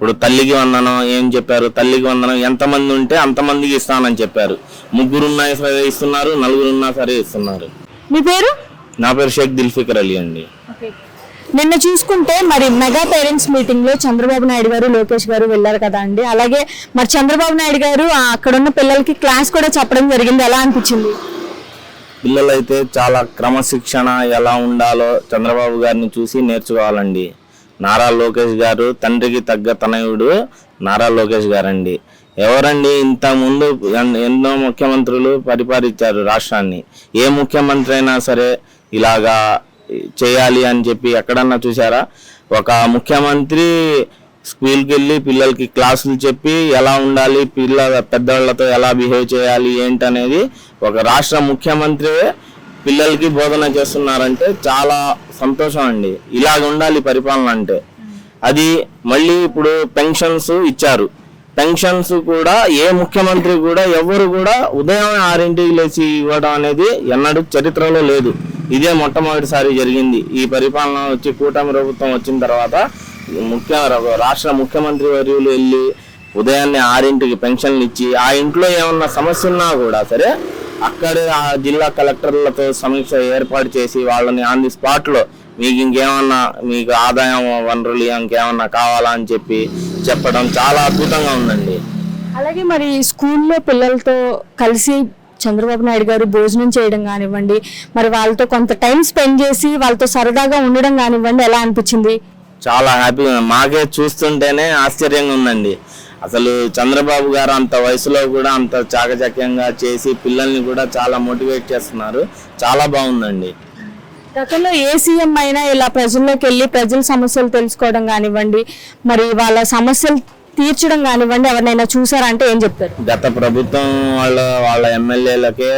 ఇప్పుడు తల్లికి వందనం ఏం చెప్పారు? తల్లికి వందనం ఎంతమంది ఉంటే అంతమందికి ఇస్తానని చెప్పారు. ముగ్గురు ఉన్నా సరే ఇస్తున్నారు నలుగురు ఉన్నా సరే ఇస్తున్నారు. మీ పేరు? నా పేరు షేక్ దిల్ఫికర్ అలీ అండి. నిన్న చూసుకుంటే మరి మెగా పేరెంట్స్ మీటింగ్లో చంద్రబాబు నాయుడు గారు లోకేష్ గారు వెళ్ళారు కదా అండి. అలాగే మరి చంద్రబాబు నాయుడు గారు అక్కడ ఉన్న పిల్లలకి క్లాస్ కూడా చెప్పడం జరిగింది. ఎలా అనిపించింది? పిల్లలైతే చాలా క్రమశిక్షణ ఎలా ఉండాలో చంద్రబాబు గారిని చూసి నేర్చుకోవాలండి. నారా లోకేష్ గారు తండ్రికి తగ్గ తనయుడు నారా లోకేష్ గారండి. ఎవరండి? ఇంత ముందు ఎన్- ఎన్నో ముఖ్యమంత్రులు పరిపాలించారు రాష్ట్రాన్ని. ఏ ముఖ్యమంత్రి అయినా సరే ఇలాగా చేయాలి అని చెప్పి ఎక్కడన్నా చూసారా ఒక ముఖ్యమంత్రి స్కూల్కి వెళ్ళి పిల్లలకి క్లాసులు చెప్పి ఎలా ఉండాలి పిల్ల పెద్దవాళ్ళతో ఎలా బిహేవ్ చేయాలి ఏంటనేది ఒక రాష్ట్ర ముఖ్యమంత్రి పిల్లలకి బోధన చేస్తున్నారంటే చాలా సంతోషం అండి. ఇలాగ ఉండాలి పరిపాలన అంటే. అది మళ్ళీ ఇప్పుడు పెన్షన్స్ ఇచ్చారు. పెన్షన్స్ కూడా ఏ ముఖ్యమంత్రి కూడా ఎవరు కూడా ఉదయం ఆరింటికి లేచి ఇవ్వడం అనేది ఎన్నడూ చరిత్రలో లేదు. ఇదే మొట్టమొదటిసారి జరిగింది. ఈ పరిపాలన వచ్చి కూటమి ప్రభుత్వం వచ్చిన తర్వాత ముఖ్య రాష్ట్ర ముఖ్యమంత్రి వర్యులు వెళ్ళి ఉదయాన్నే ఆరింటికి పెన్షన్లు ఇచ్చి ఆ ఇంట్లో ఏమన్నా సమస్య ఉన్నా కూడా సరే అక్కడే ఆ జిల్లా కలెక్టర్లతో సమీక్ష ఏర్పాటు చేసి వాళ్ళని ఆన్ ది స్పాట్లో మీకు ఇంకేమన్నా మీకు ఆదాయం వనరులు ఇంకేమన్నా కావాలా అని చెప్పి చెప్పడం చాలా అద్భుతంగా ఉందండి. అలాగే మరి స్కూల్లో పిల్లలతో కలిసి చంద్రబాబు నాయుడు గారు భోజనం చేయడం కానివ్వండి మరి వాళ్ళతో కొంత టైం స్పెండ్ చేసి వాళ్ళతో సరదాగా ఉండడం కానివ్వండి ఎలా అనిపించింది? చాలా హ్యాపీగా. మాకే చూస్తుంటేనే ఆశ్చర్యంగా ఉందండి. అసలు చంద్రబాబు గారు అంత వయసులో కూడా అంత చాకచక్యంగా చేసి పిల్లల్ని కూడా చాలా మోటివేట్ చేస్తున్నారు. చాలా బాగుందండి. గతంలో ఏ సీఎం అయినా ఇలా ప్రజల్లోకి వెళ్ళి ప్రజల సమస్యలు తెలుసుకోవడం కానివ్వండి మరి వాళ్ళ సమస్యలు తీర్చడం కానివ్వండి ఎవరినైనా చూసారంటే ఏం చెప్తారు? గత ప్రభుత్వం వాళ్ళ వాళ్ళ ఎమ్మెల్యేలకే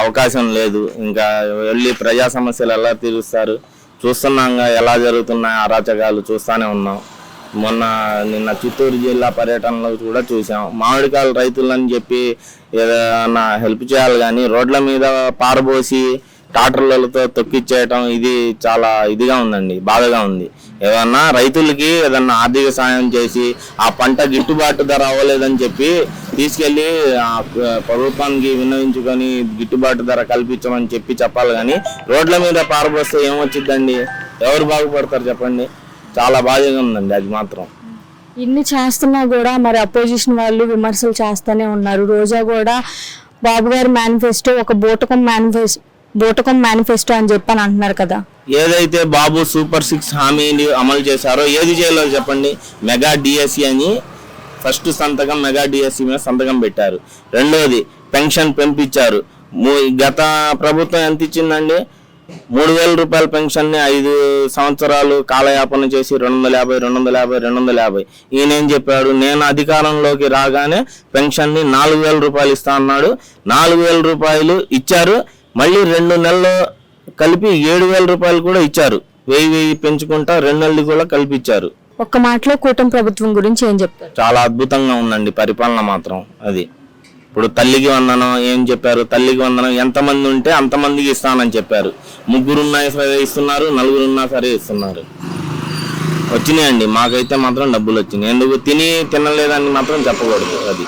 అవకాశం లేదు. ఇంకా వెళ్ళి ప్రజా సమస్యలు ఎలా తీరుస్తారు? చూస్తున్నాంగా ఎలా జరుగుతున్నాయి అరాచకాలు చూస్తానే ఉన్నాం. మొన్న నిన్న చిత్తూరు జిల్లా పర్యటనలో కూడా చూసాం మామిడికాయలు రైతులని చెప్పి ఏదైనా హెల్ప్ చేయాలి కానీ రోడ్ల మీద పారబోసి ట్రాక్టర్లతో తొక్కిచ్చేయటం ఇది చాలా ఇదిగా ఉందండి బాధగా ఉంది. ఏదన్నా రైతులకి ఏదన్నా ఆర్థిక సాయం చేసి ఆ పంట గిట్టుబాటు ధర అవ్వలేదని చెప్పి తీసుకెళ్ళి ఆ ప్రభుత్వానికి వినియోగించుకొని గిట్టుబాటు ధర కల్పించమని చెప్పి చెప్పాలి కానీ రోడ్ల మీద పారబోస్తే ఏమొచ్చిందండి ఎవరు బాగుపడతారు చెప్పండి? చాలా బాధగా ఉందండి అది మాత్రం. ఇన్ని చేస్తున్నా కూడా మరి అపోజిషన్ వాళ్ళు విమర్శలు చేస్తూనే ఉన్నారు. రోజా కూడా బాబు గారి మేనిఫెస్టో ఒక బూటకం మేనిఫెస్టో బోటకం మేనిఫెస్టో అని చెప్పని అంటున్నారు కదా. ఏదైతే బాబు సూపర్ సిక్స్ హామీని అమలు చేశారో ఏది చేయాలో చెప్పండి. మెగా డిఎస్సి అని ఫస్ట్ సంతకం మెగా డిఎస్సి మీద సంతకం పెట్టారు. రెండోది పెన్షన్ పెంపించారు. గత ప్రభుత్వం ఎంత ఇచ్చిందండి? మూడు వేల రూపాయల పెన్షన్ని ఐదు సంవత్సరాలు కాలయాపన చేసి రెండు వందల యాభై రెండు వందల యాభై రెండు వందల యాభై. ఈయనేం చెప్పాడు? నేను అధికారంలోకి రాగానే పెన్షన్ని నాలుగు వేల రూపాయలు ఇస్తా అన్నాడు. నాలుగు వేల రూపాయలు ఇచ్చారు. మళ్ళీ రెండు నెలలు కలిపి ఏడు వేల రూపాయలు కూడా ఇచ్చారు. వెయ్యి వెయ్యి పెంచుకుంటా రెండు నెలలు కూడా కలిపి ఇచ్చారు. ఒక్క మాటలో కూటమి ప్రభుత్వం గురించి ఏం చెప్తారు? చాలా అద్భుతంగా ఉందండి పరిపాలన మాత్రం అది. ఇప్పుడు తల్లికి వందనం ఏం చెప్పారు? తల్లికి వందనం ఎంతమంది ఉంటే అంతమందికి ఇస్తానని చెప్పారు. ముగ్గురు ఉన్నా సరే ఇస్తున్నారు నలుగురు ఉన్నా సరే ఇస్తున్నారు. వచ్చినాయండి. మాకైతే మాత్రం డబ్బులు వచ్చినాయి. ఎందుకు తిని తినలేదని మాత్రం చెప్పకూడదు అది.